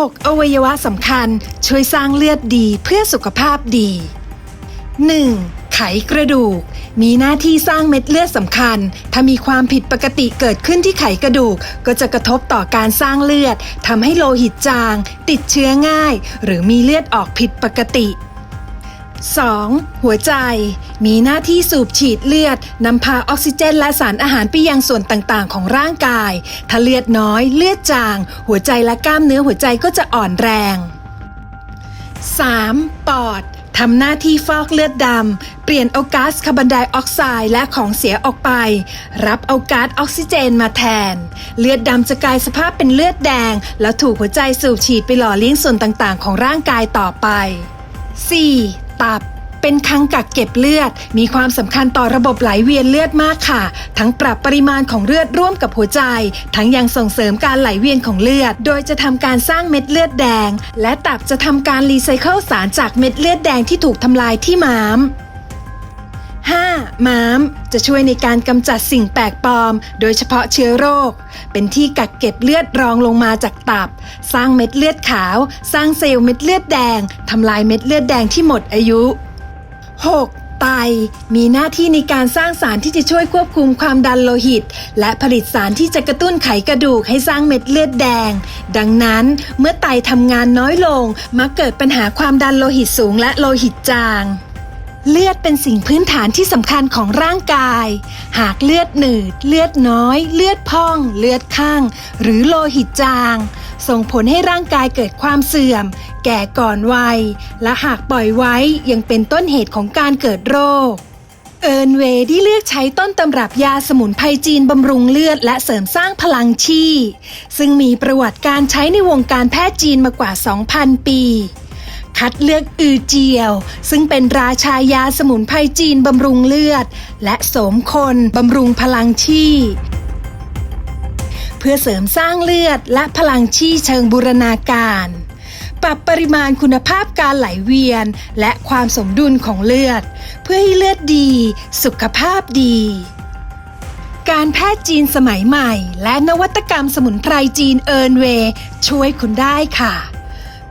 6. อวัยวะสำคัญช่วยสร้างเลือดดีเพื่อสุขภาพดี 1. ไขกระดูก มีหน้าที่สร้างเม็ดเลือดสำคัญ ถ้ามีความผิดปกติเกิดขึ้นที่ไขกระดูก ก็จะกระทบต่อการสร้างเลือดทำให้โลหิตจาง ติดเชื้อง่าย หรือมีเลือดออกผิดปกติ 2. หัวใจ มีหน้าที่สูบฉีดเลือดนำพาออกซิเจนและสารอาหารไปยังส่วนต่างๆ ของร่างกาย ถ้าเลือดน้อยเลือดจาง หัวใจและกล้ามเนื้อหัวใจก็จะอ่อนแรง 3. ปอดทำหน้าที่ฟอกเลือดดำ เปลี่ยนเอาก๊าซคาร์บอนไดออกไซด์และของเสียออกไป รับเอาก๊าซออกซิเจนมาแทน เลือดดำจะกลายสภาพเป็นเลือดแดง แล้วถูกหัวใจสูบฉีดไปหล่อเลี้ยงส่วนต่างๆ ของร่างกายต่อไป 4. ตับ เป็นคังกักเก็บเลือด มีความสำคัญต่อระบบไหลเวียนเลือดมากค่ะ ทั้งปรับปริมาณของเลือดร่วมกับหัวใจ ทั้งยังส่งเสริมการไหลเวียนของเลือด โดยจะทำการสร้างเม็ดเลือดแดง และตับจะทำการรีไซเคิลสารจากเม็ดเลือดแดงที่ถูกทำลายที่ม้าม 5. ม้าม จะช่วยในการกำจัดสิ่งแปลกปลอม โดยเฉพาะเชื้อโรค เป็นที่กักเก็บเลือดรองลงมาจากตับ สร้างเม็ดเลือดขาว สร้างเซลล์เม็ดเลือดแดง ทำลายเม็ดเลือดแดงที่หมดอายุ 6. ไตมีหน้าที่ในการสร้างสารที่จะช่วยควบคุมความดันโลหิต และผลิตสารที่จะกระตุ้นไขกระดูกให้สร้างเม็ดเลือดแดง ดังนั้นเมื่อไตทำงานน้อยลง มักเกิดปัญหาความดันโลหิตสูงและโลหิตจาง เลือดเป็นสิ่งพื้นฐานที่สำคัญของร่างกาย หากเลือดหนืด เลือดน้อย เลือดพอง เลือดข้าง หรือโลหิตจาง ส่งผลให้ร่างกายเกิดความเสื่อม แก่ก่อนวัย และหากปล่อยไว้ยังเป็นต้นเหตุของการเกิดโรค เอิร์นเวย์ที่เลือกใช้ต้นตำรับยาสมุนไพรจีนบำรุงเลือดและเสริมสร้างพลังชีซึ่งมีประวัติการใช้ในวงการแพทย์จีนมากว่า 2,000 ปี คัดเลือกอือเจียว ซึ่งเป็นราชายาสมุนไพรจีนบำรุงเลือด และโสมคนบำรุงพลังชีเพื่อเสริมสร้างเลือดและพลังชีเชิงบูรณาการ ปรับปริมาณคุณภาพการไหลเวียน และความสมดุลของเลือด เพื่อให้เลือดดี สุขภาพดีการแพทย์จีนสมัยใหม่ และนวัตกรรมสมุนไพรจีนเอิร์นเว ช่วยคุณได้ค่ะ